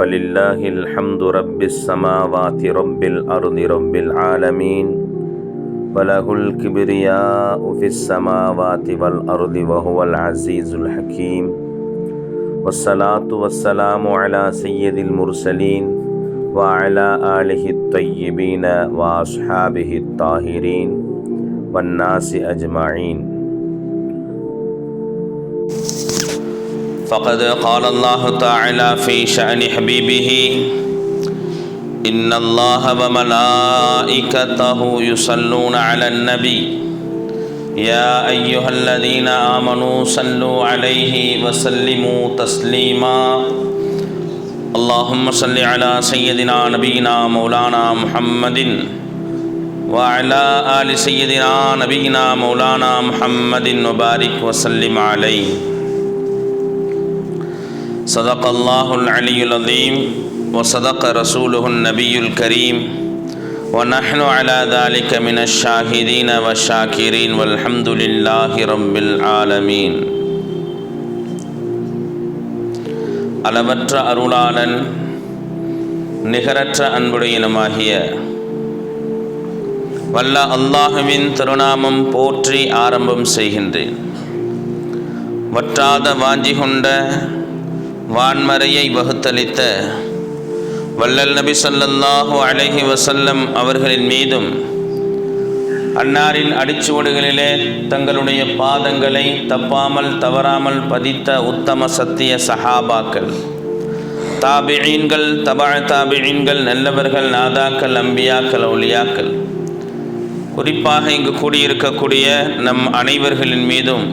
فلله الحمد رب السماوات رب الأرض رب العالمين وله الكبرياء في السماوات والأرض وهو العزيز الحكيم والصلاة والسلام على سيد المرسلين وعلى آله الطيبين وأصحابه الطاهرين والناس أجمعين فقد قال الله تعالى في شأن حبيبه إن الله وملائكته يصلون على النبي يا أيها الذين آمنوا صلوا عليه وسلموا تسليما اللهم صل على سيدنا نبينا مولانا محمد وعلى آل سيدنا نبينا مولانا محمد وبارك وسلم عليه صدق الله العلي العظيم وصدق رسوله النبي الكريم ونحن على ذلك من الشاهدين والشاكرين والحمد لله رب العالمين அளவற்ற அருளாளன் நிகரற்ற அன்புடையனுமாகிய வல்ல அல்லாஹுவின் திருநாமம் போற்றி ஆரம்பம் செய்கின்றேன் வற்றாத வாஞ்சி கொண்ட வான்மறையை வகுத்தளித்த வல்லல் நபி சல்லல்லாஹு அழகி வசல்லம் அவர்களின் மீதும் அன்னாரின் அடிச்சுவடுகளிலே தங்களுடைய பாதங்களை தப்பாமல் தவறாமல் பதித்த உத்தம சத்திய சஹாபாக்கள் தாபிழீன்கள் தபா தாபிழீன்கள் நல்லவர்கள் நாதாக்கள் அம்பியாக்கள் ஒளியாக்கள் குறிப்பாக இங்கு கூடியிருக்கக்கூடிய நம் அனைவர்களின் மீதும்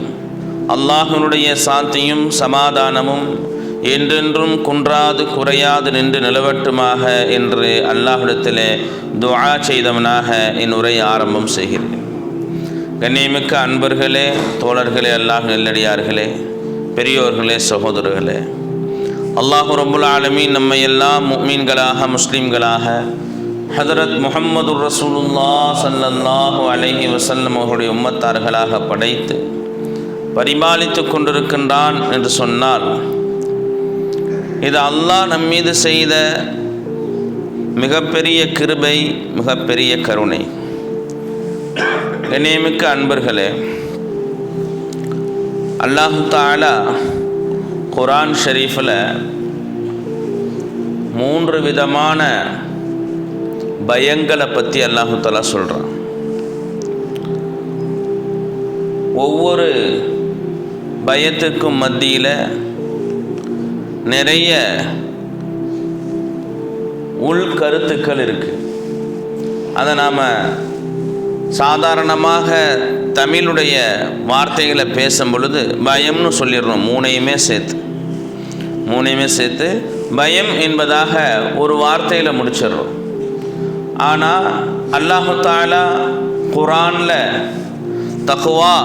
அல்லாஹனுடைய சாந்தியும் சமாதானமும் என்றென்றும் குன்றாது குறையாது நின்று நிலவட்டுமாக என்று அல்லாஹிடத்திலே துவா செய்தவனாக என் உரை ஆரம்பம் செய்கிறேன். கண்ணியமிக்க அன்பர்களே தோழர்களே அல்லாஹ் நெல்லடியார்களே பெரியோர்களே சகோதரர்களே அல்லாஹு ரபுல் ஆலமீன் நம்மை எல்லாம் மீன்களாக முஸ்லீம்களாக ஹதரத் முஹம்மது ரசூலுல்லா சல்லல்லாஹு அலஹி வசல்லம் அவர்களுடைய உம்மத்தார்களாக படைத்து பரிபாலித்து கொண்டிருக்கின்றான் என்று சொன்னால் இது அல்லாஹ் நம் மீது செய்த மிகப்பெரிய கிருபை மிகப்பெரிய கருணை. கண்ணியமிக்க அன்பர்களே அல்லாஹு தாலா குரான் ஷெரீஃபில் மூன்று விதமான பயங்களை பற்றி அல்லாஹு தாலா சொல்கிறான் ஒவ்வொரு பயத்துக்கும் மத்தியில் நிறைய உள்கருத்துக்கள் இருக்குது அதை நாம் சாதாரணமாக தமிழுடைய வார்த்தைகளை பேசும் பொழுது பயம்னு சொல்லிடுறோம். மூணையுமே சேர்த்து. மூணையுமே சேர்த்து பயம் என்பதாக ஒரு வார்த்தையில் முடிச்சிடுறோம். ஆனால் அல்லாஹு தாலா குரானில் தகுவா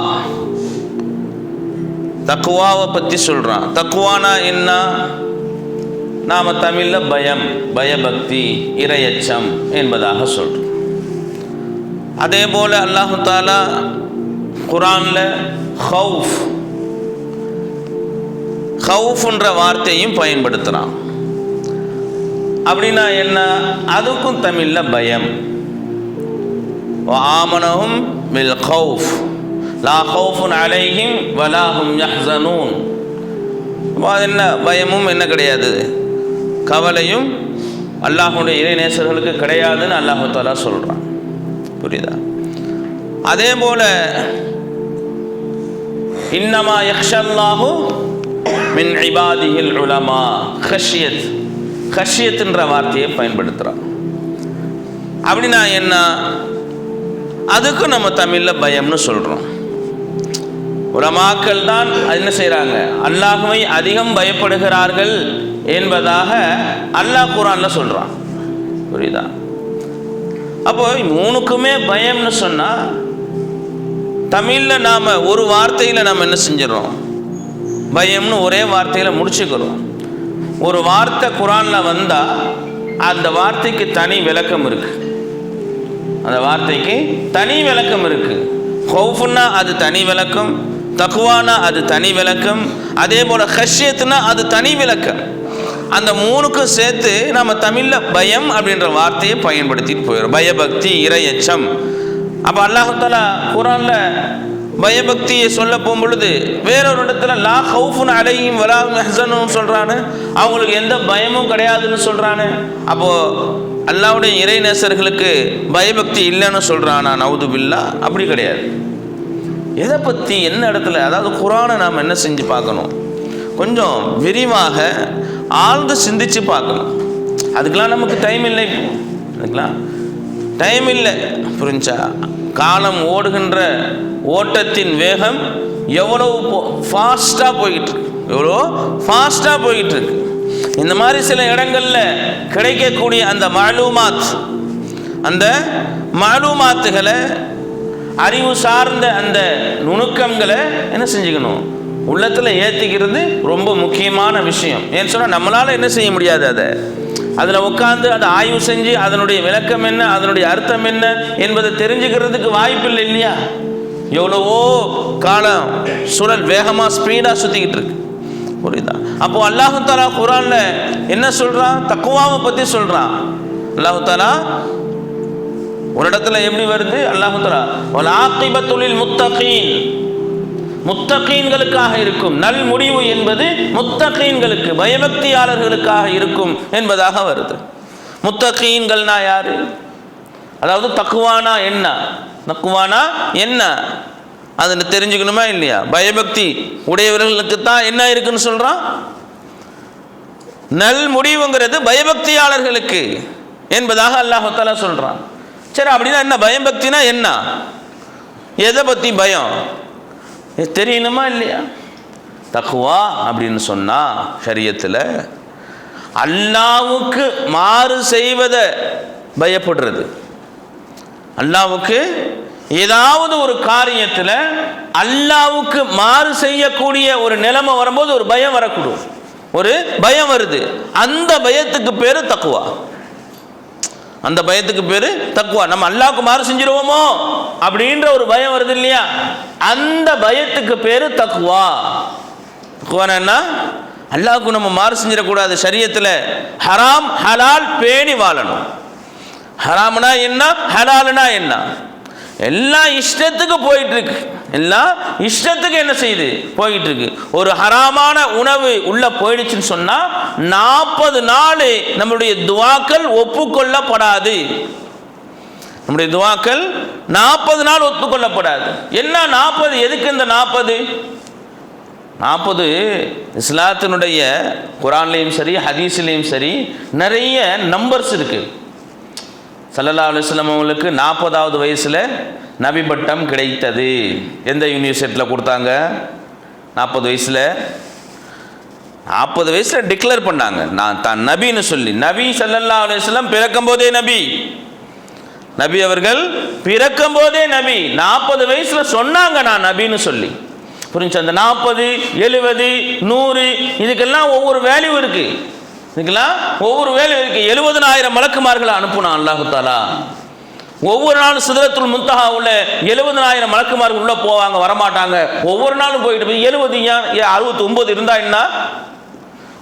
தக்குவாவை பற்றி சொல்கிறான் தக்குவானா என்ன? நாம் தமிழில் பயம் பயபக்தி இரையச்சம் என்பதாக சொல்கிறோம் அதே போல் அல்லாஹு தாலா குரானில் ஹவுஃப் ஹவுஃப்ன்ற வார்த்தையும் பயன்படுத்துகிறான் அப்படின்னா என்ன? அதுக்கும் தமிழில் பயம். ஆமனஹும் வில் ஹவுஃப் லா ஹவுஃபுன் அலைஹிம் வலாஹும் யஹ்சனூன் அது என்ன? பயமும் என்ன கிடையாது. கவலையும் அல்லாஹுடைய இறைநேசர்களுக்கு கிடையாதுன்னு அல்லாஹு தாலா சொல்கிறான் புரியுதா? அதே போல் இன்னமா யக்ஷல்லாஹு மின் இபாதிஹில் உலமா ஹஷியத் ஹஷியத்ன்ற வார்த்தையை பயன்படுத்துகிறான் அப்படின்னா என்ன? அதுக்கும் நம்ம தமிழில் பயம்னு சொல்கிறோம் உலமாக்கள் தான் என்ன செய்கிறாங்க அல்லாஹுவை அதிகம் பயப்படுகிறார்கள் என்பதாக அல்லாஹ் குரானில் சொல்கிறான் புரியுதா? அப்போ மூணுக்குமே பயம்னு சொன்னால் தமிழில் நாம் ஒரு வார்த்தையில் நாம் என்ன செஞ்சிடறோம்? பயம்னு ஒரே வார்த்தையில் முடிச்சுக்கிறோம். ஒரு வார்த்தை குரானில் வந்தால் அந்த வார்த்தைக்கு தனி விளக்கம் இருக்குது அந்த வார்த்தைக்கு தனி விளக்கம் இருக்குது ஹவுஃபுன்னா அது தனி விளக்கம் தக்குவானா அது தனி விளக்கம். அதே போல் ஹஷ்யத்துனா அது தனி விளக்கம். அந்த மூணுக்கும் சேர்த்து நம்ம தமிழில் பயம் அப்படின்ற வார்த்தையை பயன்படுத்திட்டு போயிடும் பயபக்தி இரையச்சம். அப்போ அல்லாஹாலா குரானில் பயபக்தியை சொல்ல போகும்பொழுது வேறொரு இடத்துல லா ஹவுஃபுன் அலையும் வலா மெஹசனும் சொல்கிறானு அவங்களுக்கு எந்த பயமும் கிடையாதுன்னு சொல்கிறானு அப்போது அல்லாவுடைய இறைநேசர்களுக்கு பயபக்தி இல்லைன்னு சொல்கிறானா நவுது பில்லா அப்படி கிடையாது. எதை பற்றி என்ன இடத்துல அதாவது குரானை நாம் என்ன செஞ்சு பார்க்கணும்? கொஞ்சம் விரிவாக ஆழ்ந்து சிந்திச்சு பார்க்கணும். அதுக்கெலாம் நமக்கு டைம் இல்லை. அதுக்கெலாம் டைம் இல்லை. புரிஞ்சா? காலம் ஓடுகின்ற ஓட்டத்தின் வேகம் எவ்வளவு ஃபாஸ்ட்டாக போய்கிட்டு இருக்கு. எவ்வளோ ஃபாஸ்ட்டாக போய்கிட்டு இருக்கு. இந்த மாதிரி சில இடங்களில் கிடைக்கக்கூடிய அந்த மாலூமாத் அந்த மாலூமாத்துகளை அறிவு சார்ந்த அந்த நுணுக்கங்களை என்ன செஞ்சுக்கணும்? உள்ளத்தில் ஏற்றிக்கிறது ரொம்ப முக்கியமான விஷயம். ஏன்னு சொன்னால் நம்மளால் என்ன செய்ய முடியாது அதை. அதில் உட்காந்து அதை ஆய்வு செஞ்சு அதனுடைய விளக்கம் என்ன அதனுடைய அர்த்தம் என்ன என்பதை தெரிஞ்சுக்கிறதுக்கு வாய்ப்பு இல்லை இல்லையா? எவ்வளவோ காலம் சுழல் வேகமாக ஸ்பீடாக சுற்றிக்கிட்டு இருக்கு. புரியுதா? அப்போ அல்லாஹு தாலா குரானில் என்ன சொல்கிறான் தக்குவாவை பற்றி சொல்கிறான் அல்லாஹு தாலா ஒரு இடத்துல எப்படி வருது? அல்லாஹு ஒரு ஆக்கிபத்துளில் முத்தகீன். முத்தகீன்களுக்காக இருக்கும். நல் முடிவு என்பது முத்தகீன்களுக்கு பயபக்தியாளர்களுக்காக இருக்கும் என்பதாக வருது. முத்தகீன்கள்னா யாரு? அதாவது தக்குவானா என்ன? தக்குவானா என்ன? அதில் தெரிஞ்சுக்கணுமா இல்லையா? பயபக்தி உடையவர்களுக்கு தான் என்ன இருக்குன்னு சொல்றான்? நல் முடிவுங்கிறது பயபக்தியாளர்களுக்கு என்பதாக அல்லாஹால சொல்றான். சரி அப்படின்னா என்ன? பயம் பக்தினா என்ன? எதை பற்றி பயம்? இது தெரியணுமா இல்லையா? தக்குவா அப்படின்னு சொன்னா சரியத்தில் அல்லாவுக்கு மாறு செய்வதை பயப்படுறது. அல்லாவுக்கு ஏதாவது ஒரு காரியத்தில் அல்லாவுக்கு மாறு செய்யக்கூடிய ஒரு நிலைமை வரும்போது ஒரு பயம் வரக்கூடும். ஒரு பயம் வருது. அந்த பயத்துக்கு பேர் தக்குவா அந்த பயத்துக்கு பேர் தக்குவா நம்ம அல்லாவுக்கு மாறு செஞ்சிருவோமோ? அப்படின்ற ஒரு பயம் வருது இல்லையா? அந்த பயத்துக்கு பேர் தக்குவா தக்குவானா என்ன? அல்லாவுக்கு நம்ம மாறு செஞ்சிடக்கூடாது. சரியத்தில் ஹராம் ஹலால் பேணி வாழணும். ஹராம்னா என்ன? ஹலால்னா என்ன? எல்லாம் இஷ்டத்துக்கு போயிட்டு இருக்கு எல்லாம் இஷ்டத்துக்கு என்ன செய்யுது? போயிட்டு இருக்கு ஒரு ஹராமான உணவு உள்ள போயிடுச்சுன்னு சொன்னா நாற்பது நாள் நம்மளுடைய துவாக்கள் ஒப்புக்கொள்ளப்படாது. நம்முடைய துவாக்கள் நாற்பது நாள் ஒத்துக்கொள்ளப்படாது என்ன நாற்பது எதுக்கு இந்த நாற்பது நாற்பது இஸ்லாத்தினுடைய குரான்லேயும் சரி ஹதீஸ்லேயும் சரி நிறைய நம்பர்ஸ் இருக்குது சல்லல்லா அலுவலம் அவங்களுக்கு நாற்பதாவது வயசில் நபி பட்டம் கிடைத்தது. எந்த யூனிவர்சிட்டியில் கொடுத்தாங்க? நாற்பது வயசில். நாற்பது வயசில் டிக்ளேர் பண்ணாங்க. நான் தான் நபின்னு சொல்லி. நபி சல்லல்லா அலுவலம் பிறக்கும் போதே நபி. நபி அவர்கள் பிறக்கும் போதே நபி. நாற்பது வயசில் சொன்னாங்க நான் நபின்னு சொல்லி. புரிஞ்சு அந்த நாற்பது எழுபது நூறு இதுக்கெல்லாம் ஒவ்வொரு வேல்யூ இருக்குது இதுக்கெல்லாம் ஒவ்வொரு வேலைக்கு எழுபதனாயிரம் மலக்குமார்களை அனுப்புனான் அல்லாஹு தாலா ஒவ்வொரு நாளும் சிதறத்துள் முந்தகா உள்ள எழுபதனாயிரம் மலக்குமார்கள் உள்ள போவாங்க வரமாட்டாங்க. ஒவ்வொரு நாளும் போயிட்டு போய் எழுபது ஏன் அறுபத்தி ஒன்பது இருந்தா என்ன?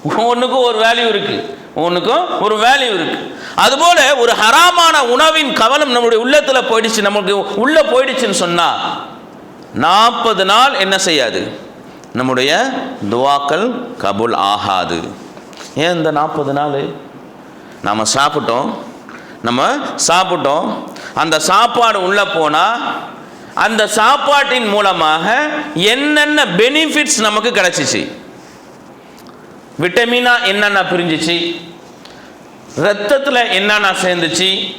ஒன்றுக்கும் ஒரு வேல்யூ இருக்கு. ஒன்றுக்கும் ஒரு வேல்யூ இருக்கு. அதுபோல ஒரு ஹராமான உணவின் கவனம் நம்மளுடைய உள்ளத்தில் போயிடுச்சு. நம்மளுக்கு உள்ள போயிடுச்சுன்னு சொன்னா நாற்பது நாள் என்ன செய்யாது? நம்முடைய துவாக்கள் கபுல் ஆகாது. ஏன் இந்த நாற்பது நாள்? நம்ம சாப்பிட்டோம். நம்ம சாப்பிட்டோம். அந்த சாப்பாடு உள்ளே போனால் அந்த சாப்பாட்டின் மூலமாக என்னென்ன பெனிஃபிட்ஸ் நமக்கு கிடைச்சிச்சு? விட்டமினா என்னென்ன பிரிஞ்சிச்சு? ரத்தத்தில் என்னென்ன சேர்ந்துச்சு?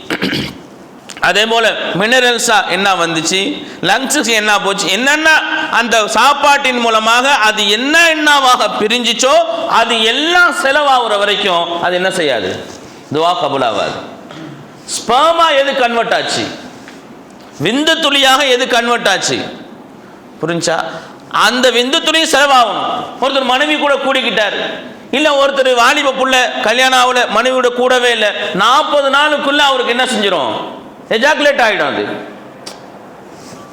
அதே போல் மினரல்ஸாக என்ன வந்துச்சு? லங்ஸுக்கு என்ன போச்சு? என்னென்ன அந்த சாப்பாட்டின் மூலமாக அது என்ன என்னவாக பிரிஞ்சிச்சோ அது எல்லாம் செலவாகிற வரைக்கும் அது என்ன செய்யாது? துவா கபுலாகாது. ஸ்பர்மா எது கன்வெர்ட் ஆச்சு? விந்து துளியாக எது கன்வெர்ட் ஆச்சு? புரிஞ்சா? அந்த விந்து துளியும் செலவாகணும். ஒருத்தர் மனைவி கூட கூடிக்கிட்டார். இல்லை ஒருத்தர் வாலிப புள்ள கல்யாணம் ஆகல மனைவியோட கூடவே இல்லை. நாற்பது நாளுக்குள்ள அவருக்கு என்ன செஞ்சிடும் எஜாக்குலேட் ஆகிடும் அது.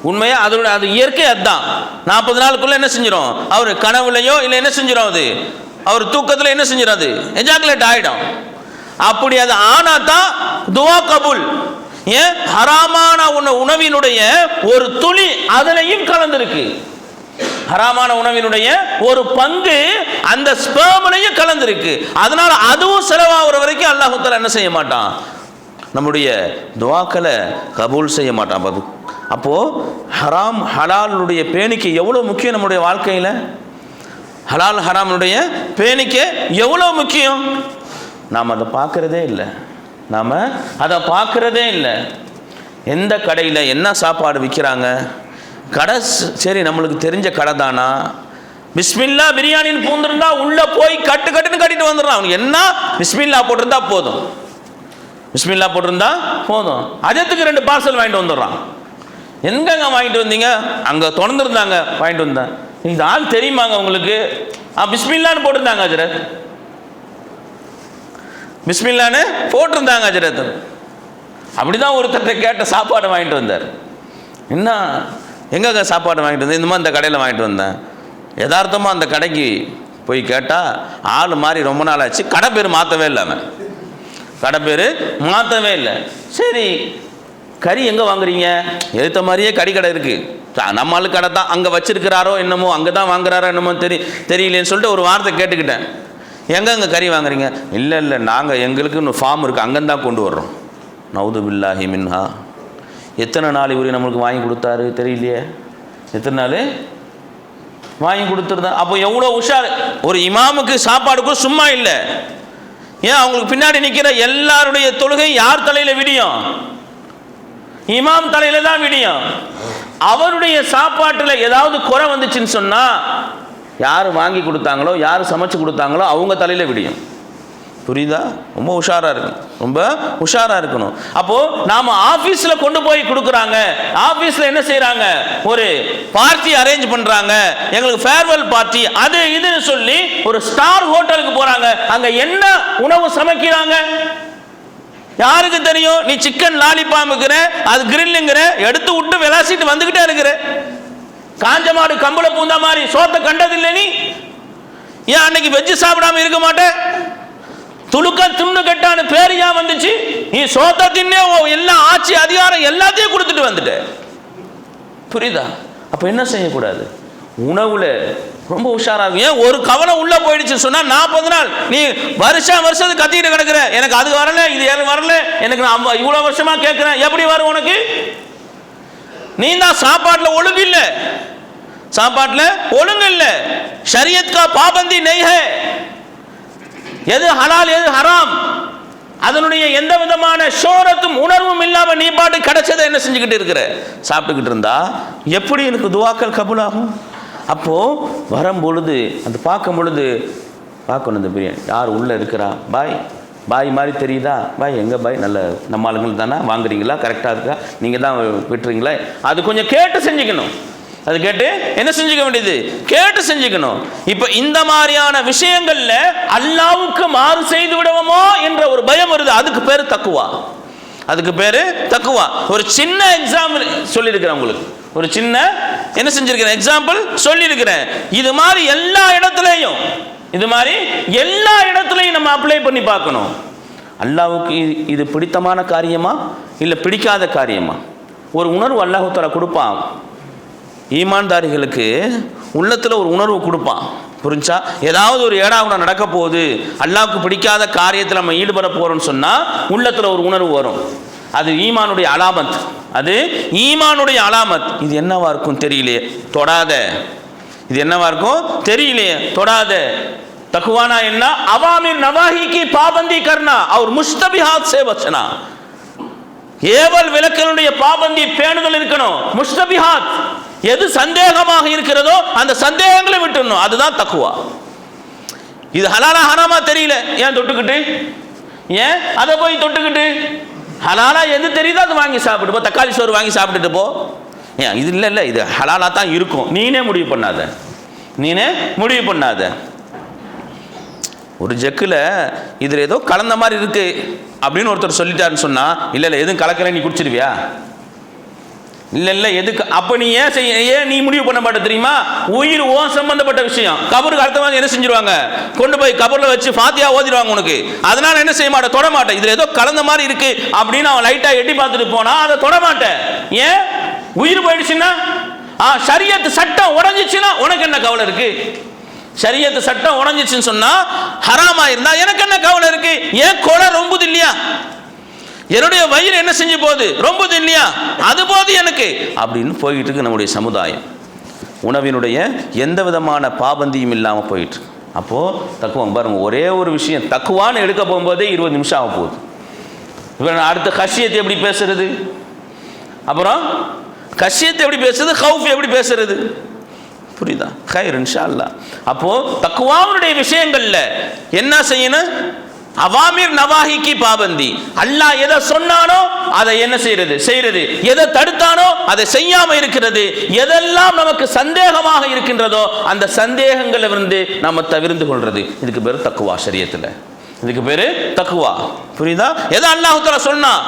உண்மையாக அதோட அது இயற்கை அதுதான். நாற்பது நாளுக்குள்ள என்ன செஞ்சிடும் அவர் கனவுலையோ இல்லை என்ன செஞ்சிடும் அது? அவர் தூக்கத்தில் என்ன செஞ்சிடும் அது? எஜாக்குலேட் ஆகிடும் அப்படி அது ஆனா தான் துவா கபுல். ஏன்? ஹராமான உண உணவினுடைய ஒரு துளி அதுலையும் கலந்திருக்கு. ஹராமான உணவினுடைய ஒரு பங்கு அந்த ஸ்பேமனையும் கலந்திருக்கு. அதனால அதுவும் செலவாகிற வரைக்கும் அல்லாஹுத்தால என்ன செய்ய மாட்டான்? நம்முடைய துவாக்களை கபூல் செய்ய மாட்டான் பாபு. அப்போது ஹராம் ஹலாலுடைய பேணிக்கு எவ்வளோ முக்கியம் நம்முடைய வாழ்க்கையில்? ஹலால் ஹராமனுடைய பேணிக்கு எவ்வளோ முக்கியம்? நாம் அதை பார்க்குறதே இல்லை. நாம் அதை பார்க்குறதே இல்லை. எந்த கடையில் என்ன சாப்பாடு விற்கிறாங்க கடை சரி நம்மளுக்கு தெரிஞ்ச கடை தானா? பிஸ்மில்லா பிரியாணின்னு பூந்திருந்தா உள்ளே போய் கட்டு கட்டுன்னு கட்டிட்டு வந்துடுறான். அவனுக்கு என்ன? பிஸ்மில்லா போட்டிருந்தா போதும். பிஸ்மில்லா போட்டிருந்தா போதும். அஜத்துக்கு ரெண்டு பார்சல் வாங்கிட்டு வந்துடுறான். எங்கங்க வாங்கிட்டு வந்தீங்க? அங்கே தொடர்ந்துருந்தாங்க வாங்கிட்டு வந்தேன். இந்த ஆள் தெரியுமாங்க உங்களுக்கு? ஆ பிஸ்மில்லான்னு போட்டிருந்தாங்க அஜரத் பிஸ்மில்லான்னு போட்டிருந்தாங்க அஜரத் அப்படிதான் ஒருத்தர்கிட்ட கேட்ட சாப்பாடு வாங்கிட்டு வந்தார். என்ன? எங்கங்க சாப்பாடு வாங்கிட்டு வந்தேன் இந்த மாதிரி இந்த கடையில் வாங்கிட்டு வந்தேன். யதார்த்தமாக அந்த கடைக்கு போய் கேட்டால் ஆள் மாதிரி ரொம்ப நாள் ஆச்சு கடை பேர் மாற்றவே இல்லை அவன். கடை பேர் மாற்றவே இல்லை. சரி கறி எங்கே வாங்குறீங்க? எடுத்த மாதிரியே கறி கடை இருக்குது நம்ம ஆளு கடை தான் அங்கே வச்சிருக்கிறாரோ என்னமோ அங்கே தான் வாங்குறாரோ என்னமோ தெரி தெரியலேன்னு சொல்லிட்டு ஒரு வார்த்தை கேட்டுக்கிட்டேன். எங்கே அங்கே கறி வாங்குறீங்க? இல்லை இல்லை நாங்கள் எங்களுக்கு இன்னும் ஃபார்ம் இருக்குது அங்கேருந்து தான் கொண்டு வர்றோம். நவுது பில்லாஹி மின்ஹா. எத்தனை நாள் இவரு நம்மளுக்கு வாங்கி கொடுத்தாரு தெரியலையே? எத்தனை நாள்? வாங்கி கொடுத்துருந்தேன் அப்போ எவ்வளோ உஷார். ஒரு இமாமுக்கு சாப்பாடுக்கும் சும்மா இல்லை. ஏன் அவங்களுக்கு பின்னாடி நிற்கிற எல்லாருடைய தொழுகை யார் தலையில் விடியும்? இமாம் தலையில தான் விடியும். அவருடைய சாப்பாட்டில் ஏதாவது குறை வந்துச்சுன்னு சொன்னால் யார் வாங்கி கொடுத்தாங்களோ யார் சமைச்சு கொடுத்தாங்களோ அவங்க தலையில் விடியும். புரியுதா? ரொம்ப உஷாராக இருக்கணும். ரொம்ப உஷாராக இருக்கணும். அப்போது நாம் ஆஃபீஸில் கொண்டு போய் கொடுக்குறாங்க. ஆஃபீஸில் என்ன செய்கிறாங்க ஒரு பார்ட்டி அரேஞ்ச் பண்ணுறாங்க எங்களுக்கு ஃபேர்வெல் பார்ட்டி அது இதுன்னு சொல்லி ஒரு ஸ்டார் ஹோட்டலுக்கு போகிறாங்க அங்கே என்ன உணவு சமைக்கிறாங்க? யாருக்கு தெரியும்? நீ சிக்கன் லாலிபாம்புங்கிற அது கிரில்லுங்கிற எடுத்து விட்டு விளாசிட்டு வந்துக்கிட்டே இருக்கிற. காஞ்ச மாடு கம்பளை பூந்தா மாதிரி சோத்தை கண்டதில்லை நீ? ஏன் அன்னைக்கு வெஜ்ஜு சாப்பிடாம இருக்க மாட்டேன் துளுக்க துண்ணு கட்டான பேர் ஏன் வந்துச்சு? நீ சோத்தை தின்னே உன் ஆட்சி அதிகாரம் எல்லாத்தையும் கொடுத்துட்டு வந்துட்ட. புரியுதா? அப்ப என்ன செய்யக்கூடாது? உணவுல ரொம்ப உஷாரா இருக்கும் ஏன் ஒரு கவலை உள்ள போயிடுச்சு சொன்னா நாற்பது நாள். நீ வருஷம் வருஷத்துக்கு கத்திக்கிட்டு கிடக்குற. எனக்கு அது வரல இது எனக்கு வரல எனக்கு நான் இவ்வளோ இவ்வளவு வருஷமா கேட்கிறேன் எப்படி வரும் உனக்கு? நீ தான் சாப்பாட்டுல ஒழுங்கு இல்ல. சாப்பாட்டுல ஒழுங்கு இல்ல. ஷரியத் கா பாபந்தி நெய் ஹே எது ஹலால் எது ஹராம்? அதனுடைய எந்த விதமான ஷோரத்தும் உணர்வும் இல்லாமல் நீ பாட்டு கிடைச்சதை என்ன செஞ்சுக்கிட்டு இருக்கிற? சாப்பிட்டுக்கிட்டு இருந்தா? எப்படி எனக்கு துவாக்கள் கபுலாகும்? அப்போ வரும் பொழுது அந்த பார்க்கும் பொழுது பார்க்கணும் இந்த பிரியாணி. யார் உள்ள இருக்கிறா? பாய். பாய் மாதிரி தெரியுதா? பாய் எங்க பாய்? நல்ல நம்ம ஆளுங்கள் தானே வாங்குறீங்களா? கரெக்டாக இருக்கா? நீங்கள் தான் விட்டுறீங்களா? அது கொஞ்சம் கேட்டு செஞ்சுக்கணும். அது கேட்டு என்ன செஞ்சுக்க வேண்டியது? கேட்டு செஞ்சுக்கணும். இப்ப இந்த மாதிரியான விஷயங்கள்ல அல்லாவுக்கு மாறு செய்து விடுவோமோ என்ற ஒரு பயம் வருது. அதுக்கு பேர் தக்குவா. அதுக்கு பேரு தக்குவா. ஒரு சின்ன எக்ஸாம்பிள் சொல்லியிருக்கிறேன் உங்களுக்கு. ஒரு சின்ன என்ன செஞ்சிருக்கிறேன்? எக்ஸாம்பிள் சொல்லியிருக்கிறேன். இது மாதிரி எல்லா இடத்துலையும் இது மாதிரி எல்லா இடத்துலையும் நம்ம அப்ளை பண்ணி பார்க்கணும். அல்லாவுக்கு இது பிடித்தமான காரியமா? இல்லை பிடிக்காத காரியமா? ஒரு உணர்வு அல்லாஹு கொடுப்பான். ஈமான்தாரிகளுக்கு உள்ளத்தில் ஒரு உணர்வு கொடுப்பான். புரிஞ்சா? ஏதாவது ஒரு ஏடாவுட நடக்க போகுது. அல்லாவுக்கு பிடிக்காத காரியத்தில் நம்ம ஈடுபட போகிறோம்னு சொன்னால் உள்ளத்தில் ஒரு உணர்வு வரும். அது ஈமானுடைய அலாமத். அது ஈமானுடைய அலாமத். இது என்னவா இருக்கும் தெரியலையே? தொடாத. இது என்னவா இருக்கும்? தெரியலையே. தொடாத. தக்குவானா என்ன? அவாமின் நவாஹிக்கு பாபந்தி கர்ணா. அவர் முஸ்தபிஹாத் சேவச்சனா ஏவல் விளக்கனுடைய பாபந்தி பேணுதல் இருக்கணும். முஸ்தபிஹாத். எது சந்தேகமாக இருக்கிறதோ அந்த சந்தேகங்களை விட்டுடணும். அதுதான் தக்குவா. இது ஹலாலா ஹராமா தெரியல. ஏன் தொட்டுக்கிட்டு? ஏன்? அதை போய் தொட்டுக்கிட்டு. ஹலாலா எது தெரியுதோ அது வாங்கி சாப்பிட்டு போ. தக்காளி சோறு வாங்கி சாப்பிட்டுட்டு போ. ஏன்? இது இல்லை இல்லை. இது ஹலாலா தான் இருக்கும். நீனே முடிவு பண்ணாத. நீனே முடிவு பண்ணாத. ஒரு ஜக்கில் இதில் ஏதோ கலந்த மாதிரி இருக்கு அப்படின்னு ஒருத்தர் சொல்லிட்டாருன்னு சொன்னா இல்லை இல்லை. எதுவும் கலக்கலை நீ குடிச்சிருவியா? இல்லை இல்லை எதுக்கு? அப்போ நீ ஏன் செய்ய ஏன் நீ முடிவு பண்ண மாட்ட தெரியுமா? உயிர் ஓ சம்பந்தப்பட்ட விஷயம். கபருக்கு அடுத்தவங்க என்ன செஞ்சிருவாங்க? கொண்டு போய் கபரில் வச்சு ஃபாத்தியா ஓதிடுவாங்க உனக்கு. அதனால என்ன செய்ய மாட்டேன் தொட மாட்டேன் இதில் ஏதோ கலந்த மாதிரி இருக்கு அப்படின்னு அவன் லைட்டாக எட்டி பார்த்துட்டு போனா அதை தொட மாட்டேன் ஏன்? உயிர் போயிடுச்சுன்னா? ஆ சரியத்து சட்டம் உடஞ்சிச்சுன்னா உனக்கு என்ன கவலை இருக்கு? சரியத்து சட்டம் உடஞ்சிச்சுன்னு சொன்னா ஹராமா இருந்தா எனக்கு என்ன கவலை இருக்கு? ஏன் கொலை ரொம்புது இல்லையா? என்னுடைய வயிறு என்ன செஞ்சு போகுது? ரொம்ப தில்லையா அது போது எனக்கு. அப்படின்னு போயிட்டு இருக்கு நம்முடைய சமுதாயம். உணவினுடைய எந்த விதமான பாபந்தியும் இல்லாமல் போயிட்டு அப்போது தக்குவம் பாருங்க ஒரே ஒரு விஷயம் தக்குவான்னு எடுக்க போகும்போதே இருபது நிமிஷம் ஆக போகுது. இப்போ அடுத்த கஷியத்தை எப்படி பேசுறது? அப்புறம் கஷியத்தை எப்படி பேசுறது? ஹவுஃப் எப்படி பேசுறது? புரியுதா? ஹைர் இன்ஷா அல்லா அப்போது தக்குவாவுடைய விஷயங்களில் என்ன செய்யணும்? அவாமிர் நவாஹிக்கு பாபந்தி. அல்லாஹ் எதை சொன்னானோ அதை என்ன செய்யறது? செய்யறது. எதை தடுத்தானோ அதை செய்யாம இருக்கிறது. எதெல்லாம் நமக்கு சந்தேகமாக இருக்கின்றதோ அந்த சந்தேகங்கள் இருந்து நம்ம தவிர்ந்து கொள்றது. இதுக்கு பேர் தக்குவா சரியத்துல இதுக்கு பேரு தக்குவா. புரியுதா? எதை அல்லாஹ் சொன்னா?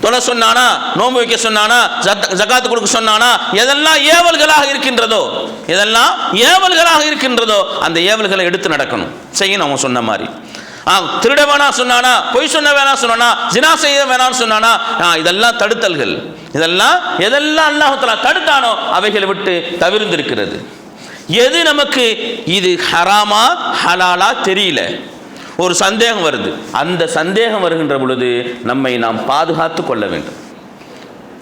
தொலை சொன்னானா? நோன்பு வைக்க சொன்னானா? ஜத்- ஜகாத்து கொடுக்க சொன்னானா? எதெல்லாம் ஏவல்களாக இருக்கின்றதோ எதெல்லாம் ஏவல்களாக இருக்கின்றதோ அந்த ஏவல்களை எடுத்து நடக்கணும். செய்யணும் அவன் சொன்ன மாதிரி. திருட வேணாம் சொன்னானா பொய் சொன்ன வேணாம் சொன்னானா ஜினா செய்ய வேணாம்னு சொன்னானா ஆ, இதெல்லாம் தடுத்தல்கள். இதெல்லாம் எதெல்லாம் அல்லாஹ் தடுத்தானோ அவைகளை விட்டு தவிர்ந்திருக்கிறது. எது நமக்கு இது ஹராமா ஹலாலா தெரியல. ஒரு சந்தேகம் வருது. அந்த சந்தேகம் வருகின்ற பொழுது நம்மை நாம் பாதுகாத்து கொள்ள வேண்டும்.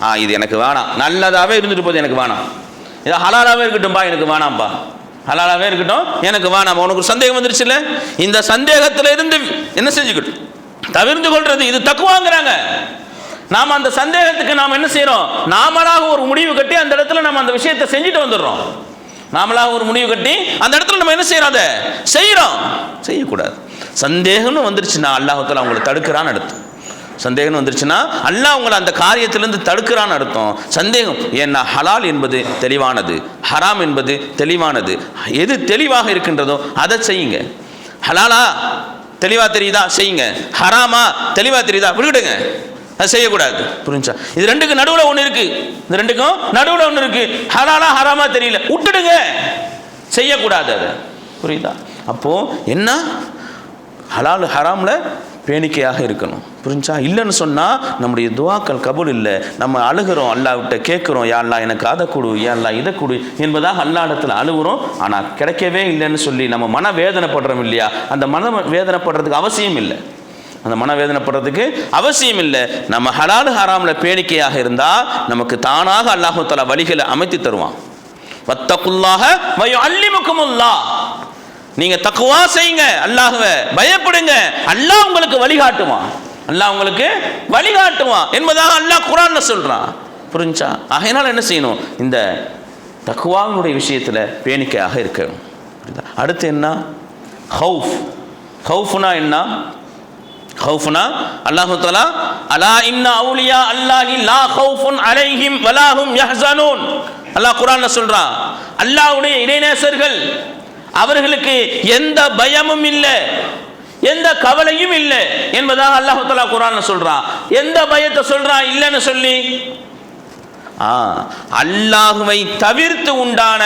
ஆ இது எனக்கு வேணாம். நல்லதாகவே இருந்துட்டு போகுது எனக்கு வேணாம். இது ஹலாலாவே இருக்கட்டும்பா எனக்கு வேணாம்ப்பா ஹலாலாவே இருக்கட்டும். எனக்கு வா நம்ம உனக்கு ஒரு சந்தேகம் வந்துருச்சுல்ல? இந்த சந்தேகத்தில் இருந்து என்ன செஞ்சுக்கட்டும் தவிர்ந்து கொள்றது இது தக்குவாங்கிறாங்க. நாம் அந்த சந்தேகத்துக்கு நாம் என்ன செய்கிறோம் நாமளாக ஒரு முடிவு கட்டி அந்த இடத்துல நம்ம அந்த விஷயத்தை செஞ்சுட்டு வந்துடுறோம். நாமளாக ஒரு முடிவு கட்டி அந்த இடத்துல நம்ம என்ன செய்யறோம் அதை செய்யறோம். செய்யக்கூடாது. சந்தேகம்னு வந்துருச்சுன்னா அல்லாஹத்தில் அவங்களை தடுக்கிறான்னு அடுத்து சந்தேகம் வந்துருச்சுன்னா அல்லாஹ் உங்களை அந்த காரியத்திலிருந்து தடுக்கிறான்னு அர்த்தம். சந்தேகம் ஏன்னா ஹலால் என்பது தெளிவானது ஹராம் என்பது தெளிவானது. எது தெளிவாக இருக்கின்றதோ அதை செய்யுங்க. ஹலாலா தெளிவாக தெரியுதா? செய்யுங்க. ஹராமா தெளிவாக தெரியுதா? விடுவிடுங்க அது செய்யக்கூடாது. புரிஞ்சா இது ரெண்டுக்கு நடுவில் ஒன்று இருக்கு. இந்த ரெண்டுக்கும் நடுவில் ஒன்று இருக்கு. ஹலாலா ஹராமா தெரியல. விட்டுடுங்க. செய்யக்கூடாது அதை. புரியுதா? அப்போ என்ன? ஹலால் ஹராமில் பேணிக்கையாக இருக்கணும். புரிஞ்சா? இல்லைன்னு சொன்னால் நம்முடைய துவாக்கள் கபூல் இல்லை. நம்ம அழுகிறோம் அல்லாவிட்ட கேட்குறோம் யாழ்லா எனக்கு அதை கொடு யாழ்லா இதை கொடு என்பதாக அல்லா இடத்துல அழுகுறோம். ஆனால் கிடைக்கவே இல்லைன்னு சொல்லி நம்ம மன வேதனைப்படுறோம் இல்லையா? அந்த மன வேதனைப்படுறதுக்கு அவசியம் இல்லை. அந்த மனவேதனைப்படுறதுக்கு அவசியம் இல்லை. நம்ம ஹலால் ஹராமில் பேணிக்கையாக இருந்தால் நமக்கு தானாக அல்லாஹு தலா வழிகளை அமைத்து தருவான். வத்தக்குள்ளாக வயோ அல்லிமுக்குமுல்லா நீங்க தக்குவா செய்யுங்க. அல்லாஹுவ பயப்படுங்க. அல்லாஹ் உங்களுக்கு வழிகாட்டுவான் அல்லாஹ் உங்களுக்கு வழிகாட்டுவான் என்பதாக அல்லாஹ் குரான்ல சொல்றான். புரிஞ்சா? ஆகையினால் என்ன செய்யணும்? இந்த தக்குவாவினுடைய விஷயத்தில் பேணிக்கையாக இருக்கணும். அடுத்து என்ன? ஹவுஃப் ஹவுஃப்னா என்ன? ஹவுஃப்னா அல்லாஹு தலா அலா இன்ன அவுலியா அல்லாஹி லா ஹவுஃபுன் அலைஹிம் வலாஹும் யஹ்சனூன் அல்லாஹ் குரான்ல சொல்றான் அல்லாஹ்வுடைய இறைநேசர்கள் அவர்களுக்கு எந்த பயமும் இல்லை. எந்த கவலையும் இல்லை என்பதாக அல்லாஹு குரான் சொல்றான் எந்த பயத்தை சொல்றான் இல்லைன்னு சொல்லி. ஆ அல்லாஹுவை தவிர்த்து உண்டான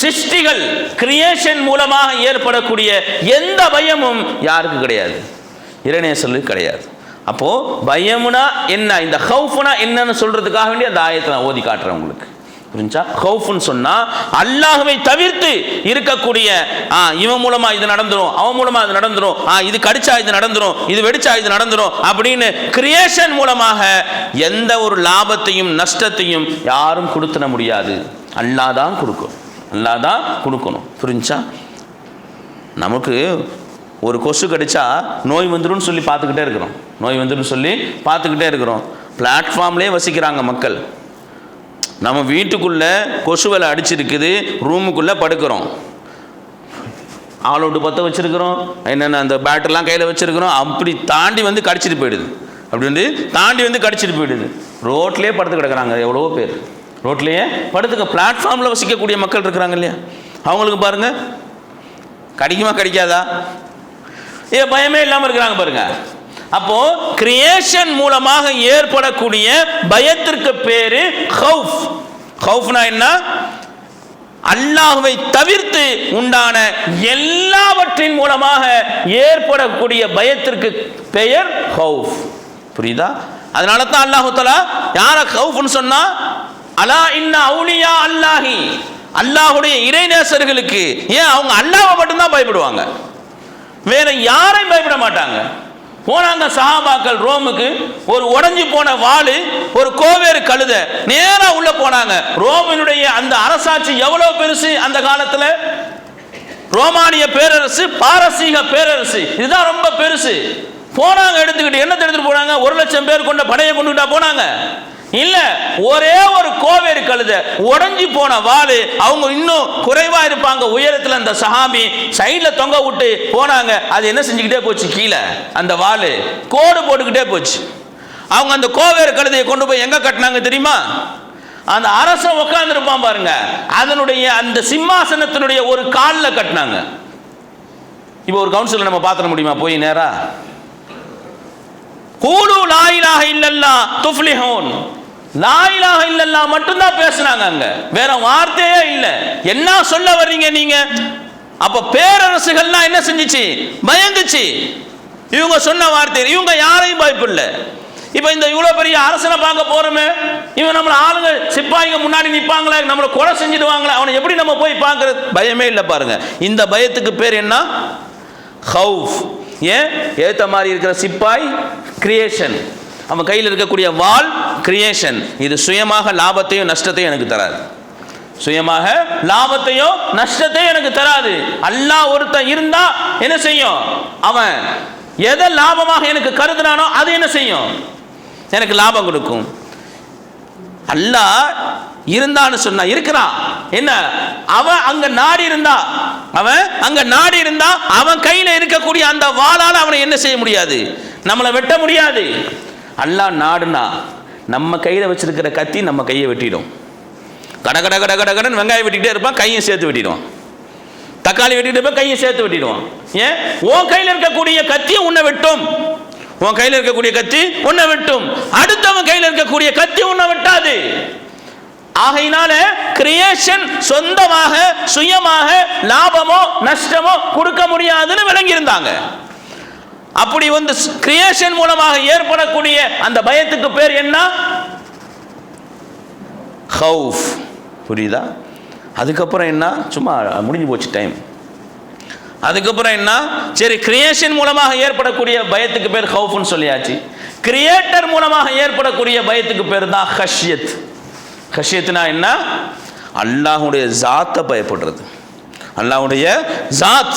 சிருஷ்டிகள் கிரியேஷன் மூலமாக ஏற்படக்கூடிய எந்த பயமும் யாருக்கு கிடையாது. இறைநேசலுக்கு கிடையாது. அப்போ பயமுனா என்ன? இந்த ஹவுஃபுனா என்னன்னு சொல்றதுக்காக வேண்டி அந்த ஆயத்தை நான் ஓதி காட்டுறேன் உங்களுக்கு. புரிஞ்சா? ஹவுஃப்னு சொன்னால் அல்லாஹுவை தவிர்த்து இருக்கக்கூடிய ஆ இவன் மூலமாக இது நடந்துடும் அவன் மூலமாக இது நடந்துடும் ஆ இது கடிச்சா இது நடந்துரும் இது வெடிச்சா இது நடந்துடும் அப்படின்னு கிரியேஷன் மூலமாக எந்த ஒரு லாபத்தையும் நஷ்டத்தையும் யாரும் கொடுத்துட முடியாது. அல்லாஹ் தான் கொடுக்கும். அல்லா தான் கொடுக்கணும். புரிஞ்சா? நமக்கு ஒரு கொசு கடிச்சா நோய் வந்துரும்னு சொல்லி பார்த்துக்கிட்டே இருக்கிறோம். நோய் வந்துடும் சொல்லி பார்த்துக்கிட்டே இருக்கிறோம். பிளாட்ஃபார்ம்லேயே வசிக்கிறாங்க மக்கள். நம்ம வீட்டுக்குள்ளே கொசுவலை அடிச்சிருக்குது ரூமுக்குள்ளே படுக்கிறோம். ஆளோட்டு பற்ற வச்சுருக்கிறோம் என்னென்ன அந்த பேட்டர்லாம் கையில் வச்சுருக்கிறோம் அப்படி தாண்டி வந்து கடிச்சிட்டு போயிடுது. அப்படி வந்து தாண்டி வந்து கடிச்சிட்டு போயிடுது. ரோட்லேயே படுத்து கிடக்குறாங்க எவ்வளவோ பேர். ரோட்லேயே படுத்துக்க பிளாட்ஃபார்மில் வசிக்கக்கூடிய மக்கள் இருக்கிறாங்க இல்லையா? அவங்களுக்கு பாருங்கள் கடிக்குமா கிடைக்காதா? ஏ பயமே இல்லாமல் இருக்கிறாங்க பாருங்கள் அப்போ கிரியேஷன் மூலமாக ஏற்படக்கூடிய பயத்திற்கு பேரு ஹவுஃப் ஹவுஃப்னா என்ன? அல்லாஹுவை தவிர்த்து உண்டான எல்லாவற்றின் மூலமாக ஏற்படக்கூடிய பயத்திற்கு பெயர் ஹவுஃப் புரியுதா? அதனால தான் அல்லாஹு தலா யார ஹவுஃப்னு சொன்னா அலா இன்ன அவுலியா அல்லாஹி. அல்லாஹுடைய இறைநேசர்களுக்கு ஏன் அவங்க அல்லாஹ்வை மட்டும்தான் பயப்படுவாங்க? வேற யாரையும் பயப்பட மாட்டாங்க. போனாங்க சஹாபாக்கள் ரோமுக்கு. ஒரு உடஞ்சி போன வாள் ஒரு கோவேறு கழுத. நேரா உள்ள போனாங்க. ரோமினுடைய அந்த அரசாட்சி எவ்வளவு பெருசு அந்த காலத்துல? ரோமானிய பேரரசு பாரசீக பேரரசு. இதுதான் ரொம்ப பெருசு. போனாங்க எடுத்துக்கிட்டு என்ன எடுத்துட்டு போனாங்க? ஒரு லட்சம் பேர் கொண்ட படையை கொண்டுகிட்டா போனாங்க. இல்ல ஒரே ஒரு கோவேறு கழுத உடஞ்சி போன வாலு அவங்க இன்னும் குறைவா இருப்பாங்க. உயரத்துல அந்த சஹாபி சைட்ல தொங்க விட்டு போனாங்க. அது என்ன செஞ்சுக்கிட்டே போச்சு? கீழே அந்த வாலு கோடு போட்டுக்கிட்டே போச்சு. அவங்க அந்த கோவேறு கழுதையை கொண்டு போய் எங்க கட்டினாங்க தெரியுமா? அந்த அரசன் உட்காந்துருப்பான் பாருங்க. அதனுடைய அந்த சிம்மாசனத்தினுடைய ஒரு காலில் கட்டினாங்க. இப்போ ஒரு கவுன்சிலர் நம்ம பார்த்துட முடியுமா? போய் நேராக கூடு லாயிலாக இல்லல்லா துஃப்லிஹூன். லாயிலாக இல்லல்லா மட்டும்தான் பேசுனாங்க அங்க. வேற வார்த்தையே இல்லை. என்ன சொல்ல வர்றீங்க நீங்க? அப்ப பேரரசுகள்லாம் என்ன செஞ்சுச்சு? பயந்துச்சு இவங்க சொன்ன வார்த்தை இவங்க யாரையும் பயப்பில்லை. இப்போ இந்த இவ்வளோ பெரிய அரசனை பார்க்க போறோமே இவன் நம்மள ஆளுங்க சிப்பாய்ங்க முன்னாடி நிற்பாங்களே நம்மளை கொலை செஞ்சிடுவாங்களே? அவனை எப்படி நம்ம போய் பார்க்கறது? பயமே இல்லை பாருங்க. இந்த பயத்துக்கு பேர் என்ன? ஹவுஃப். ஏன்? ஏத்த மாதிரி இருக்கிற சிப்பாய் கிரியேஷன் அவன் கையில் இருக்கக்கூடிய வால் கிரியேஷன் இது சுயமாக லாபத்தையும் நஷ்டத்தையும் எனக்கு தராது. சுயமாக லாபத்தையோ நஷ்டத்தையும் எனக்கு தராது. அல்லாஹ் ஒருத்தன் இருந்தா என்ன செய்யும்? அவன் எதை லாபமாக எனக்கு கருதுனானோ அது என்ன செய்யும்? எனக்கு லாபம் கொடுக்கும். அல்லாஹ் இருந்தான்னு சொன்னா இருக்கிறான். என்ன? அவன் அங்க நாடி இருந்தா அவன் அங்க நாடி இருந்தா அவன் கையில இருக்கக்கூடிய அந்த வாளால் அவனை என்ன செய்ய முடியாது? நம்மளை வெட்ட முடியாது. அல்லாஹ் நாடுனா நம்ம கையில வச்சிருக்கிற கத்தி நம்ம கையை வெட்டிடும். கட கட கட கட கடன் வெங்காயம் வெட்டிக்கிட்டே இருப்பான் கையும் சேர்த்து வெட்டிடுவான். தக்காளி வெட்டிட்டு இருப்பான் கையை சேர்த்து வெட்டிடுவான். ஏன்? உன் கையில் இருக்கக்கூடிய கத்தி உன்னை வெட்டும். உன் கையில் இருக்கக்கூடிய கத்தி உன்னை வெட்டும். அடுத்தவன் கையில் இருக்கக்கூடிய கத்தி உன்னை வெட்டாது. ஆகையினால கிரியேஷன் சொந்தமாக சுயமாக லாபமோ நஷ்டமோ கொடுக்க முடியாதுன்னு விளங்கி இருந்தாங்க அப்படி வந்து கிரியேஷன் மூலமாக ஏற்படக்கூடிய அந்த பயத்துக்கு பேர் என்ன? ஹவுஃப் புரியுதா? அதுக்கப்புறம் என்ன? சும்மா முடிஞ்சு போச்சு டைம் அதுக்கப்புறம் என்ன? சரி கிரியேஷன் மூலமாக ஏற்படக்கூடிய பயத்துக்கு பேர் ஹவுஃப்னு சொல்லியாச்சு. கிரியேட்டர் மூலமாக ஏற்படக்கூடிய பயத்துக்கு பேர் தான் ஹஷ்யத் ஹஷ்யத்னா என்ன? அல்லாஹுடைய ஜாத்தை பயப்படுறது. அல்லாஹுடைய ஜாத்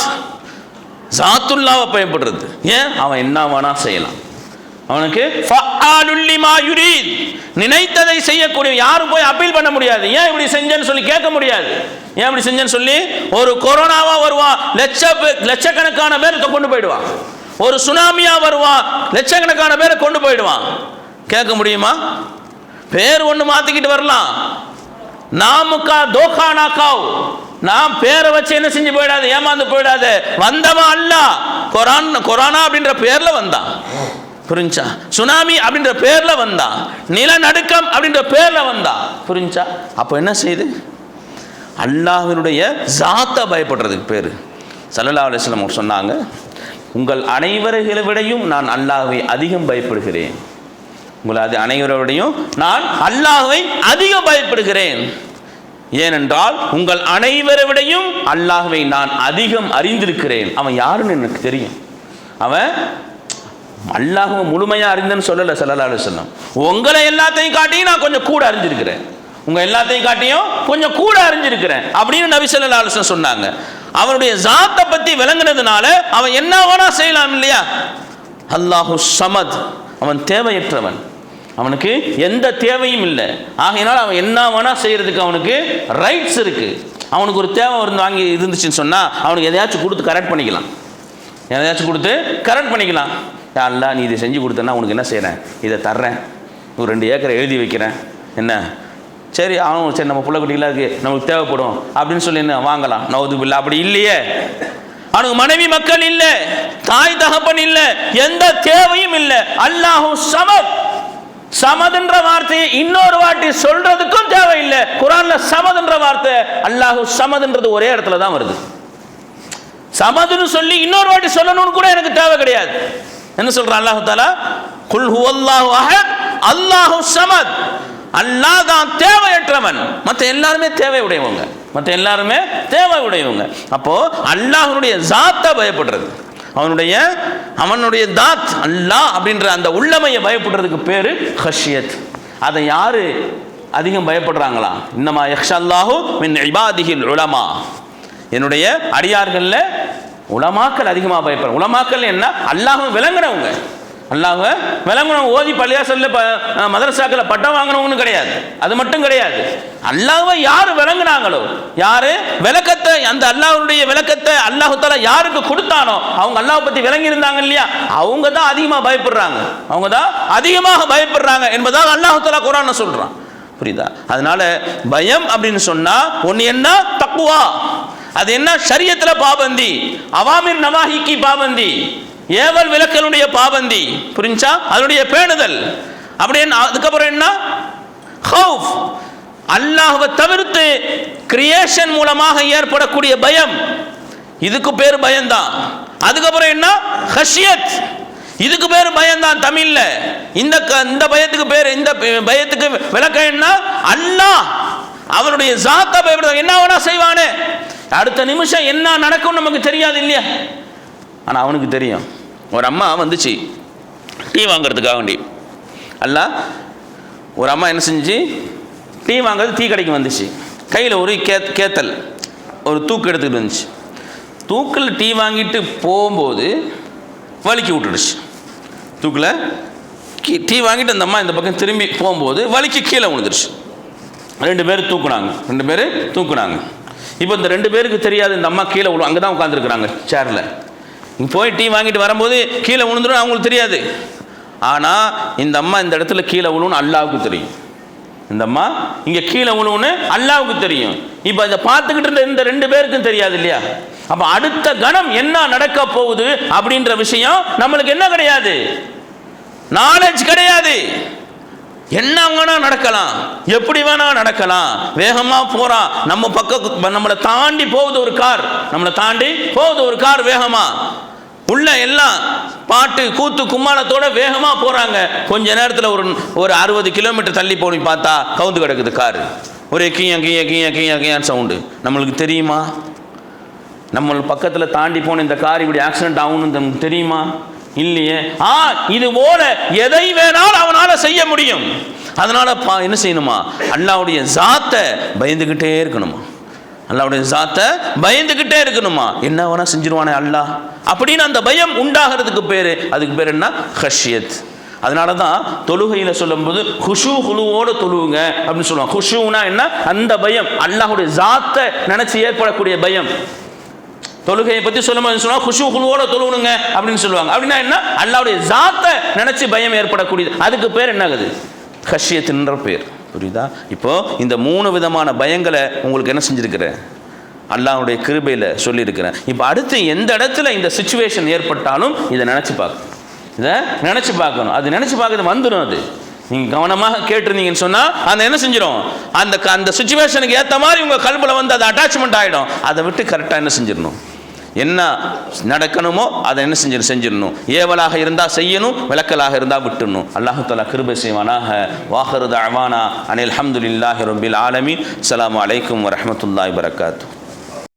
ஜாத்துல்லாவை பயப்படுறது. ஏன்? அவன் என்ன வேணா செய்யலாம். அவனுக்கு நினைத்ததை செய்யக்கூடிய யாரும் போய் அப்பீல் பண்ண முடியாது. ஏன் இப்படி செஞ்சேன்னு சொல்லி கேட்க முடியாது? ஏன் இப்படி செஞ்சேன்னு சொல்லி? ஒரு கொரோனாவா வருவான் லட்ச பே- லட்சக்கணக்கான பேர் கொண்டு போயிடுவான். ஒரு சுனாமியா வருவான் லட்சக்கணக்கான பேரை கொண்டு போயிடுவான். கேட்க முடியுமா? பேர் ஒன்று மாற்றிக்கிட்டு வரலாம். நாமுக்கா தோகானா காவ் நாம் பேரை வச்சு என்ன செஞ்சு போயிடாது ஏமாந்து போயிடாது. வந்தவன் அல்ல. கொரான் கொரோனா அப்படின்ற பேர்ல வந்தான். புரிஞ்சா? சுனாமி அப்படின்ற பேர்ல வந்தான். நிலநடுக்கம் அப்படின்ற பேர்ல வந்தான். புரிஞ்சா? அப்போ என்ன செய்யுது அல்லாஹினுடைய ஜாத்தை பயப்படுறதுக்கு பேர். சல்லல்லா அலிஸ்லம் சொன்னாங்க உங்கள் அனைவர்களை விடையும் நான் அல்லாஹை அதிகம் பயப்படுகிறேன். உங்களது அது நான் அல்லாஹுவை அதிகம் பயப்படுகிறேன். ஏனென்றால் உங்கள் அனைவரை விடையும் அல்லாஹ்வை நான் அதிகம் அறிந்திருக்கிறேன். அவன் யாருன்னு எனக்கு தெரியும். அவன் அல்லாஹுவை முழுமையாக அறிந்தன்னு சொல்லலை சொல்லலாலு அலிஸ்லாம் உங்களை எல்லாத்தையும் காட்டியும் நான் கொஞ்சம் கூட அறிஞ்சிருக்கிறேன். உங்கள் எல்லாத்தையும் காட்டியும் கொஞ்சம் கூட அறிஞ்சிருக்கிறேன் அப்படின்னு நபி ஸல்லல்லாஹு சொன்னாங்க. அவனுடைய ஜாத்தை பற்றி விளங்குனதுனால அவன் என்ன வேணா செய்யலாம் இல்லையா? அல்லாஹு சமத் அவன் தேவையற்றவன். அவனுக்கு எந்த தேவையும் இல்லை. ஆகையினால் அவன் என்ன வேணால் செய்கிறதுக்கு அவனுக்கு ரைட்ஸ் இருக்குது அவனுக்கு ஒரு தேவை இருந்து வாங்கி இருந்துச்சுன்னு சொன்னால் அவனுக்கு எதையாச்சும் கொடுத்து கரெக்ட் பண்ணிக்கலாம். எதையாச்சும் கொடுத்து கரெக்ட் பண்ணிக்கலாம். யா நீ இதை செஞ்சு கொடுத்தேன்னா உனக்கு என்ன செய்கிறேன் இதை தர்றேன். ஒரு ரெண்டு ஏக்கரை எழுதி வைக்கிறேன். என்ன? சரி அவனும் சரி நம்ம புள்ள குட்டிகளாக இருக்குது நமக்கு தேவைப்படும் அப்படின்னு சொல்லி என்ன வாங்கலாம். நவது பில்லா அப்படி இல்லையே. அவனுக்கு மனைவி மக்கள் இல்லை தாய் தகப்பன் இல்லை எந்த தேவையும் இல்லை. அல்லாஹும் சமம். சமதுன்ற வார்த்தையை இன்னொரு வாட்டி சொல்றதுக்கும் தேவையில்லை. குரான்ல சமதுன்ற வார்த்தை அல்லாஹு சமதுன்றது ஒரே இடத்துல தான் வருது. சமதுன்னு சொல்லி இன்னொரு வாட்டி சொல்லணும்னு கூட எனக்கு தேவை கிடையாது. என்ன சொல்றான் அல்லாஹு தாலா குல் ஹுவல்லாஹு அஹத் அல்லாஹு சமத். அல்லாஹ் தான் தேவையற்றவன். மற்ற எல்லாருமே தேவை உடையவங்க மற்ற எல்லாருமே தேவை உடையவங்க அப்போ அல்லாஹனுடைய ஜாத்தை பயப்படுறது. அவனுடைய அவனுடைய தாத் அல்லாஹ் அப்படின்ற அந்த உள்ளமையை பயப்படுறதுக்கு பேரு ஹஷியத். அதை யாரு அதிகம் பயப்படுறாங்களா? இன்னமா யக்ஷல்லாஹு மின் இபாதிஹில் உலமா. என்னுடைய அடியார்களில் உலமாக்கள் அதிகமாக பயப்படுற உலமாக்கள் என்ன? அல்லாஹும் விளங்குறவங்க. அல்லாஹ்வை விளங்குனவங்க ஓதி பள்ளியாசல்ல ப மதரசாக்களை பட்டம் வாங்கினவங்கன்னு கிடையாது. அது மட்டும் கிடையாது. அல்லாஹ்வை யார் விளங்குனாங்களோ யாரு விளக்கத்தை அந்த அல்லாஹ்வுடைய விளக்கத்தை அல்லாஹு யாருக்கு கொடுத்தானோ அவங்க அல்லாஹ் பத்தி விளங்கி இருந்தாங்க இல்லையா? அவங்க தான் அதிகமாக பயப்படுறாங்க. அவங்க தான் அதிகமாக பயப்படுறாங்க என்பதால் அல்லாஹு தாலா குரான சொல்றான். புரியுதா? அதனால பயம் அப்படின்னு சொன்னா ஒன்னு என்ன? தக்குவா அது என்ன? ஷரியத்துல பாபந்தி. அவாமின் நவாஹிக்கு பாபந்தி. ஏவல் விளக்கலுடைய பாபந்தி புரிஞ்சா? அதனுடைய பேணுதல். அப்படின்னு அதுக்கப்புறம் என்ன? ஹவுஃப் அல்லாஹ்வை தவிர்த்து கிரியேஷன் மூலமாக ஏற்படக்கூடிய பயம். இதுக்கு பேர் பயம்தான். அதுக்கப்புறம் என்ன? ஹஷியத். இதுக்கு பேர் பயம்தான் தமிழ்ல. இந்த க- இந்த பயத்துக்கு பேர் இந்த பயத்துக்கு விளக்கம் என்ன? அல்லாஹ். அவனுடைய ஜாத்த பயப்படுறது என்ன வேணா செய்வானே. அடுத்த நிமிஷம் என்ன நடக்கும் நமக்கு தெரியாது இல்லையா? ஆனா அவனுக்கு தெரியும். ஒரு அம்மா வந்துச்சு டீ வாங்குறதுக்காக வேண்டி. அல்ல ஒரு அம்மா என்ன செஞ்சு டீ வாங்குறது டீ கடைக்கு வந்துச்சு. கையில் ஒரு கே கேத்தல் ஒரு தூக்கு எடுத்துக்கிட்டு வந்துச்சு. தூக்கில் டீ வாங்கிட்டு போகும்போது வலிக்கி விட்டுடுச்சு. தூக்கில் கீ- டீ வாங்கிட்டு அந்த அம்மா இந்த பக்கம் திரும்பி போகும்போது வலிக்கு கீழே விழுந்துருச்சு. ரெண்டு பேர் தூக்குனாங்க. ரெண்டு பேர் தூக்குனாங்க. இப்போ இந்த ரெண்டு பேருக்கு தெரியாது இந்த அம்மா கீழே விழு அங்கே தான் உட்காந்துருக்குறாங்க சேரில் போய் டீ வாங்கிட்டு வரும்போது கீழே விழுந்துடும் அவங்களுக்கு தெரியாது. ஆனால் இந்த அம்மா இந்த இடத்துல கீழே விழுன்னு அல்லாவுக்கு தெரியும். இந்த அம்மா இங்கே கீழே விழுவுன்னு அல்லாவுக்கு தெரியும். இப்போ இதை பார்த்துக்கிட்டு இருந்த இந்த ரெண்டு பேருக்கும் தெரியாது இல்லையா? அப்போ அடுத்த கணம் என்ன நடக்க போகுது அப்படின்ற விஷயம் நம்மளுக்கு என்ன கிடையாது? நாலேஜ் கிடையாது. என்ன வேணா நடக்கலாம். எப்படி வேணா நடக்கலாம். வேகமா போறான் நம்ம பக்கம் நம்மளை தாண்டி போகுது ஒரு கார். நம்மளை தாண்டி போகுது ஒரு கார் வேகமா. உள்ள எல்லாம் பாட்டு கூத்து கும்மாளத்தோட வேகமாக போகிறாங்க கொஞ்ச நேரத்தில் ஒரு ஒரு அறுபது கிலோமீட்டர் தள்ளி போய் பார்த்தா கவுந்து கிடக்குது காரு. ஒரே கீய கீய கீய கீய கீயான்னு சவுண்டு. நம்மளுக்கு தெரியுமா? நம்ம பக்கத்தில் தாண்டி போன இந்த கார் இப்படி ஆக்சிடென்ட் ஆகும்னு நமக்கு தெரியுமா? இல்லையே. ஆ இது போல எதை வேணாலும் அவனால் செய்ய முடியும். அதனால பா என்ன செய்யணுமா? அல்லாவுடைய ஜாத்தை பயந்துக்கிட்டே இருக்கணுமா? அல்லாவுடைய ஜாத்தை பயந்துக்கிட்டே இருக்கணுமா? என்ன வேணா செஞ்சிருவானே அல்லாஹ். அப்படின்னு அந்த பயம் உண்டாகிறதுக்கு பேர். அதுக்கு பேர் என்ன? ஹஷியத். அதனால தான் தொழுகையில் சொல்லும்போது குஷு குழுவோடு தொழுவுங்க அப்படின்னு சொல்லுவாங்க. ஹுஷுனா என்ன? அந்த பயம். அல்லாஹுடைய ஜாத்தை நினச்சி ஏற்படக்கூடிய பயம். தொழுகையை பற்றி சொல்லும்போது சொன்னால் குஷு குழுவோட தொழுவணுங்க அப்படின்னு சொல்லுவாங்க. அப்படின்னா என்ன? அல்லாவுடைய ஜாத்தை நினச்சி பயம் ஏற்படக்கூடியது. அதுக்கு பேர் என்னகுது ஹஷியத்தின்ற பேர். புரியுதா? இப்போ இந்த மூணு விதமான பயங்களை உங்களுக்கு என்ன செஞ்சிருக்கிறேன்? அல்லாவுடைய கிருபையில் சொல்லியிருக்கிறேன். இப்போ அடுத்து எந்த இடத்துல இந்த சுச்சுவேஷன் ஏற்பட்டாலும் இதை நினச்சி பார்க்கணும். இதை நினச்சி பார்க்கணும். அது நினச்சி பார்க்கறது வந்துடும் அது. நீங்கள் கவனமாக கேட்டிருந்தீங்கன்னு சொன்னால் அந்த என்ன செஞ்சிடும் அந்த க- அந்த சுச்சுவேஷனுக்கு ஏற்ற மாதிரி உங்கள் கல்பில் வந்து அது அட்டாச்மெண்ட் ஆகிடும் அதை விட்டு கரெக்டாக என்ன செஞ்சிடணும் என்ன நடக்கணுமோ அதை என்ன செஞ்சு செஞ்சிடணும் ஏவலாக இருந்தால் செய்யணும் விளக்கலாக இருந்தால் விட்டுடணும் அல்லாஹு தாலா கிருபை செய்வானாக. வாஹருத அவானா அனில் அஹமதுல்லாஹி ரொம்பில் ஆலமி அலாம் அலைக்கும் வரமத்துல்லாய் வரகாத்து